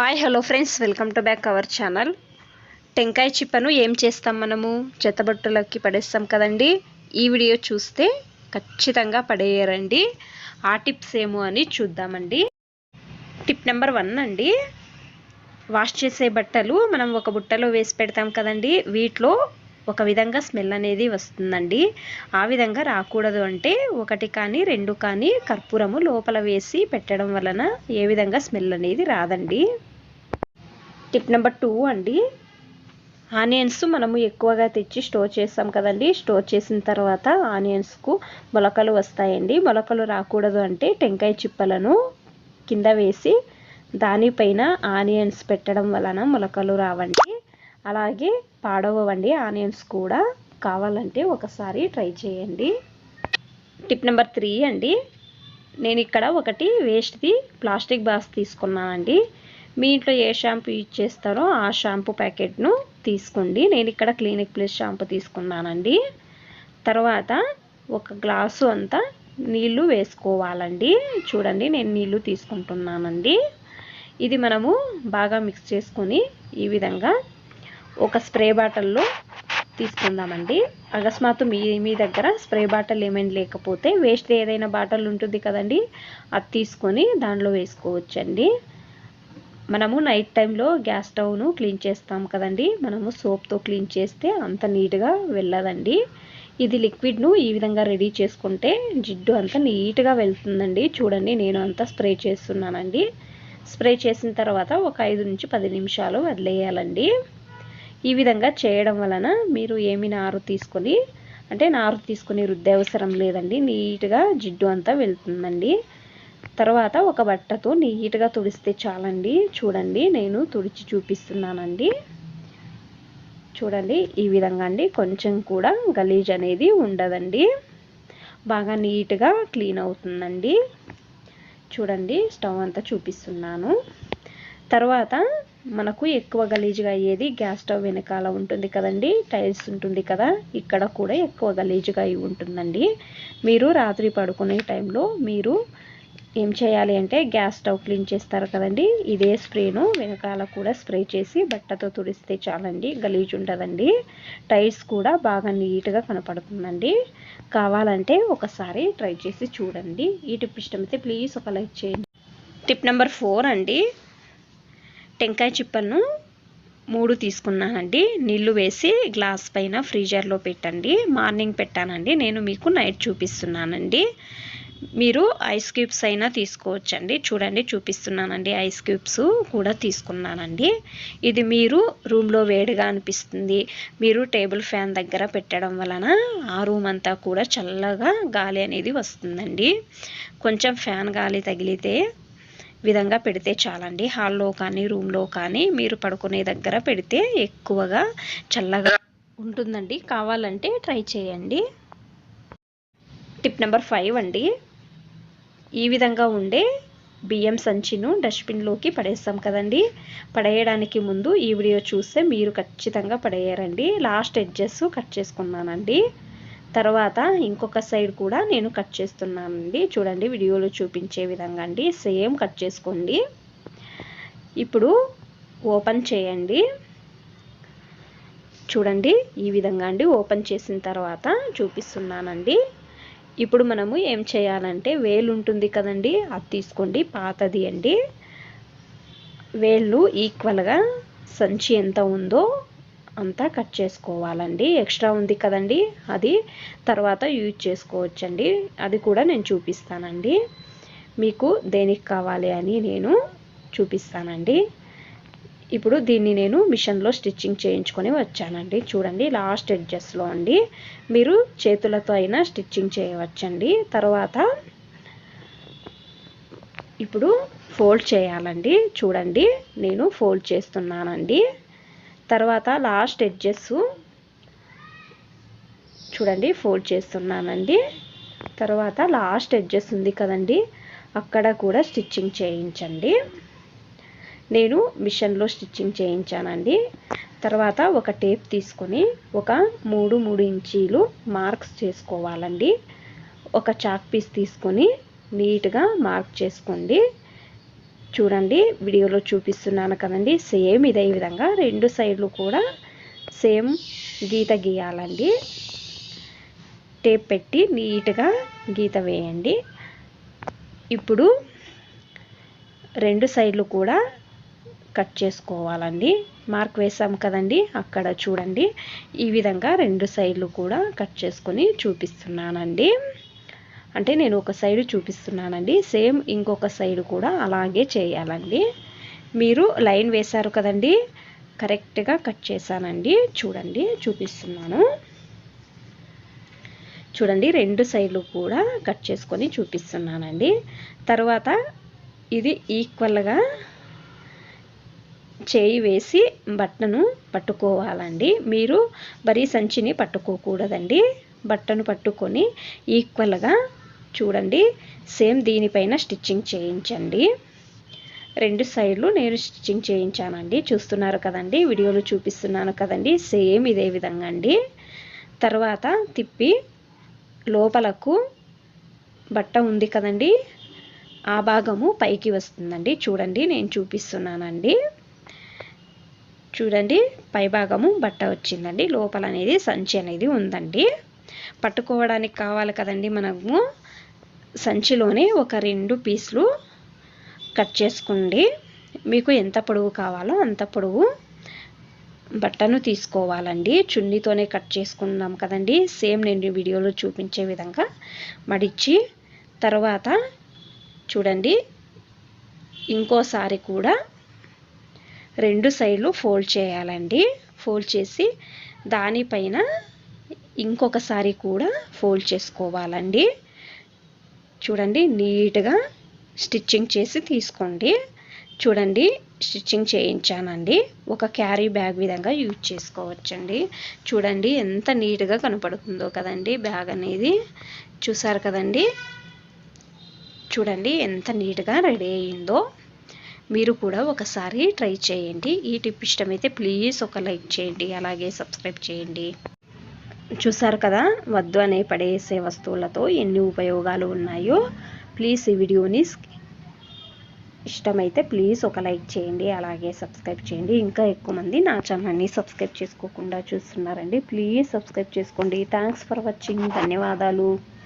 Hi hello friends welcome to back our channel టెంకాయ చిప్పను ఏం చేస్తాం మనము? చెత్తబొట్టులకి పడేస్తాం కదండి. ఈ వీడియో చూస్తే ఖచ్చితంగా పడేయరండి ఆ టిప్స్ ఏమో అని చూద్దామండి. టిప్ నెంబర్ వన్ అండి. వాష్ చేసే బట్టలు మనం ఒక బుట్టలో వేసి పెడతాం కదండి. వీటిలో ఒక విధంగా స్మెల్ అనేది వస్తుందండి. ఆ విధంగా రాకూడదు అంటే ఒకటి కానీ రెండు కానీ కర్పూరము లోపల వేసి పెట్టడం వలన ఏ విధంగా స్మెల్ అనేది రాదండి. టిప్ నెంబర్ టూ అండి. ఆనియన్స్ మనము ఎక్కువగా తెచ్చి స్టోర్ చేస్తాం కదండి. స్టోర్ చేసిన తర్వాత ఆనియన్స్కు మొలకలు వస్తాయండి. మొలకలు రాకూడదు అంటే టెంకాయ చిప్పలను కింద వేసి దానిపైన ఆనియన్స్ పెట్టడం వలన మొలకలు రావండి. అలాగే పాడవండి ఆనియన్స్ కూడా కావాలంటే ఒకసారి ట్రై చేయండి. టిప్ నెంబర్ త్రీ అండి. నేను ఇక్కడ ఒకటి వేస్ట్ది ప్లాస్టిక్ బాక్స్ తీసుకున్నానండి. మీ ఇంట్లో ఏ షాంపూ యూజ్ చేస్తారో ఆ షాంపూ ప్యాకెట్ను తీసుకోండి. నేను ఇక్కడ క్లినిక్ ప్లస్ షాంపూ తీసుకున్నానండి. తర్వాత ఒక గ్లాసు అంతా నీళ్ళు వేసుకోవాలండి. చూడండి నేను నీళ్ళు తీసుకుంటున్నానండి. ఇది మనము బాగా మిక్స్ చేసుకొని ఈ విధంగా ఒక స్ప్రే బాటిల్లో తీసుకుందామండి. అకస్మాత్తు మీ మీ దగ్గర స్ప్రే బాటిల్ ఏమైనా లేకపోతే వేస్ట్ ఏదైనా బాటిల్ ఉంటుంది కదండి అది తీసుకొని దానిలో వేసుకోవచ్చండి. మనము నైట్ టైంలో గ్యాస్ స్టవ్ను క్లీన్ చేస్తాం కదండి. మనము సోప్తో క్లీన్ చేస్తే అంత నీట్గా వెళ్ళదండి. ఇది లిక్విడ్ను ఈ విధంగా రెడీ చేసుకుంటే జిడ్డు అంతా నీట్గా వెళ్తుందండి. చూడండి నేను అంతా స్ప్రే చేస్తున్నానండి. స్ప్రే చేసిన తర్వాత ఒక ఐదు నుంచి పది నిమిషాలు వదిలేయాలండి. ఈ విధంగా చేయడం వలన మీరు ఏమి నారు తీసుకొని అంటే నారు తీసుకొని రుద్దే అవసరం లేదండి. నీట్గా జిడ్డు అంతా వెళ్తుందండి. తర్వాత ఒక బట్టతో నీట్గా తుడిస్తే చాలండి. చూడండి నేను తుడిచి చూపిస్తున్నానండి. చూడండి ఈ విధంగా అండి. కొంచెం కూడా గలీజ్ అనేది ఉండదండి. బాగా నీట్గా క్లీన్ అవుతుందండి. చూడండి స్టవ్ అంతా చూపిస్తున్నాను. తర్వాత మనకు ఎక్కువ గలీజుగా అయ్యేది గ్యాస్ స్టవ్ వెనకాల ఉంటుంది కదండి టైల్స్ ఉంటుంది కదా ఇక్కడ కూడా ఎక్కువ గలీజుగా అయి ఉంటుందండి. మీరు రాత్రి పడుకునే టైంలో మీరు ఏం చేయాలి అంటే గ్యాస్ స్టవ్ క్లీన్ చేస్తారు కదండి ఇదే స్ప్రేను వెనకాల కూడా స్ప్రే చేసి బట్టతో తుడిస్తే చాలండి గలీజ్ ఉండదండి. టైల్స్ కూడా బాగా నీట్గా కనపడుతుందండి. కావాలంటే ఒకసారి ట్రై చేసి చూడండి. ఈ టిప్ ఇష్టమైతే ప్లీజ్ ఒక లైక్ చేయండి. టిప్ నెంబర్ ఫోర్ అండి టెంకాయ చిప్పలను మూడు తీసుకున్నానండి. నీళ్ళు వేసి గ్లాస్ పైన ఫ్రీజర్లో పెట్టండి. మార్నింగ్ పెట్టానండి. నేను మీకు నైట్ చూపిస్తున్నానండి. మీరు ఐస్ క్యూబ్స్ అయినా తీసుకోవచ్చండి. చూడండి చూపిస్తున్నానండి. ఐస్ క్యూబ్స్ కూడా తీసుకున్నానండి. ఇది మీరు రూమ్లో వేడిగా అనిపిస్తుంది. మీరు టేబుల్ ఫ్యాన్ దగ్గర పెట్టడం వలన ఆ రూమ్ అంతా కూడా చల్లగా గాలి అనేది వస్తుందండి. కొంచెం ఫ్యాన్ గాలి తగిలితే విధంగా పెడితే చాలండి. హాల్లో కానీ రూమ్లో కానీ మీరు పడుకునే దగ్గర పెడితే ఎక్కువగా చల్లగా ఉంటుందండి. కావాలంటే ట్రై చేయండి. టిప్ నెంబర్ ఫైవ్ అండి. ఈ విధంగా ఉండే బియ్యం సంచిను డస్ట్బిన్లోకి పడేస్తాం కదండి. పడేయడానికి ముందు ఈ వీడియో చూస్తే మీరు ఖచ్చితంగా పడేయారండి. లాస్ట్ ఎడ్జెస్ కట్ చేసుకున్నానండి. తర్వాత ఇంకొక సైడ్ కూడా నేను కట్ చేస్తున్నానండి. చూడండి వీడియోలో చూపించే విధంగా అండి. సేమ్ కట్ చేసుకోండి. ఇప్పుడు ఓపెన్ చేయండి. చూడండి ఈ విధంగా అండి ఓపెన్ చేసిన తర్వాత చూపిస్తున్నానండి. ఇప్పుడు మనము ఏం చేయాలంటే వేలు ఉంటుంది కదండి అది తీసుకోండి. పాతది అండి. వేళ్ళు ఈక్వల్గా సంచి ఎంత ఉందో అంతా కట్ చేసుకోవాలండి. ఎక్స్ట్రా ఉంది కదండి అది. తర్వాత యూజ్ చేసుకోవచ్చండి. అది కూడా నేను చూపిస్తానండి. మీకు దేనికి కావాలి అని నేను చూపిస్తానండి. ఇప్పుడు దీన్ని నేను మిషన్లో స్టిచ్చింగ్ చేయించుకొని వచ్చానండి. చూడండి లాస్ట్ ఎడ్జెస్లో అండి. మీరు చేతులతో అయినా స్టిచ్చింగ్ చేయవచ్చండి. తర్వాత ఇప్పుడు ఫోల్డ్ చేయాలండి. చూడండి నేను ఫోల్డ్ చేస్తున్నానండి. తర్వాత లాస్ట్ ఎడ్జెస్ చూడండి ఫోల్డ్ చేస్తున్నానండి. తర్వాత లాస్ట్ ఎడ్జెస్ ఉంది కదండి అక్కడ కూడా స్టిచ్చింగ్ చేయించండి. నేను మిషన్లో స్టిచ్చింగ్ చేయించానండి. తర్వాత ఒక టేప్ తీసుకొని ఒక మూడు మూడు ఇంచీలు మార్క్స్ చేసుకోవాలండి. ఒక చాక్ పీస్ తీసుకొని నీట్గా మార్క్ చేసుకోండి. చూడండి వీడియోలో చూపిస్తున్నాను కదండి. సేమ్ ఇదే విధంగా రెండు సైడ్లు కూడా సేమ్ గీత గీయాలండి. టేప్ పెట్టి నీట్గా గీత వేయండి. ఇప్పుడు రెండు సైడ్లు కూడా కట్ చేసుకోవాలండి. మార్క్ వేసాం కదండి అక్కడ చూడండి. ఈ విధంగా రెండు సైడ్లు కూడా కట్ చేసుకొని చూపిస్తున్నానండి. అంటే నేను ఒక సైడ్ చూపిస్తున్నానండి. సేమ్ ఇంకొక సైడ్ కూడా అలాగే చేయాలండి. మీరు లైన్ వేశారు కదండి. కరెక్ట్గా కట్ చేశానండి. చూడండి చూపిస్తున్నాను. చూడండి రెండు సైడ్లు కూడా కట్ చేసుకొని చూపిస్తున్నానండి. తర్వాత ఇది ఈక్వల్గా చేయి వేసి బట్టను పట్టుకోవాలండి. మీరు బరీ సంచిని పట్టుకోకూడదండి. బట్టను పట్టుకొని ఈక్వల్గా చూడండి. సేమ్ దీనిపైన స్టిచ్చింగ్ చేయించండి. రెండు సైడ్లు నేను స్టిచ్చింగ్ చేయించానండి. చూస్తున్నారు కదండి వీడియోలో చూపిస్తున్నాను కదండి. సేమ్ ఇదే విధంగా అండి. తర్వాత తిప్పి లోపలకు బట్ట ఉంది కదండి ఆ భాగము పైకి వస్తుందండి. చూడండి నేను చూపిస్తున్నానండి. చూడండి పై భాగము బట్ట వచ్చిందండి. లోపల అనేది సంచి అనేది ఉందండి. పట్టుకోవడానికి కావాలి కదండి మనము. సంచిలోనే ఒక రెండు పీసులు కట్ చేసుకోండి మీకు ఎంత పొడవు కావాలో అంత పొడవు బట్టను తీసుకోవాలండి. చున్నీతోనే కట్ చేసుకున్నాం కదండి. సేమ్ నేను వీడియోలో చూపించే విధంగా మడిచి తర్వాత చూడండి ఇంకోసారి కూడా రెండు సైడ్లు ఫోల్డ్ చేయాలండి. ఫోల్డ్ చేసి దానిపైన ఇంకొకసారి కూడా ఫోల్డ్ చేసుకోవాలండి. చూడండి నీట్గా స్టిచ్చింగ్ చేసి తీసుకోండి. చూడండి స్టిచ్చింగ్ చేయించానండి. ఒక క్యారీ బ్యాగ్ విధంగా యూజ్ చేసుకోవచ్చండి. చూడండి ఎంత నీట్గా కనపడుతుందో కదండి బ్యాగ్ అనేది. చూసారు కదండి? చూడండి ఎంత నీట్గా రెడీ అయిందో. మీరు కూడా ఒకసారి ట్రై చేయండి. ఈ టిప్ ఇష్టమైతే ప్లీజ్ ఒక లైక్ చేయండి అలాగే సబ్స్క్రైబ్ చేయండి. చూసారు కదా? వద్దు అనే పడేసే వస్తువులతో ఎన్ని ఉపయోగాలు ఉన్నాయో. ప్లీజ్ ఈ వీడియోని ఇష్టమైతే ప్లీజ్ ఒక లైక్ చేయండి అలాగే సబ్స్క్రైబ్ చేయండి. ఇంకా ఎక్కువ మంది నా ఛానల్ని సబ్స్క్రైబ్ చేసుకోకుండా చూస్తున్నారండి. ప్లీజ్ సబ్స్క్రైబ్ చేసుకోండి. Thanks for watching. ధన్యవాదాలు.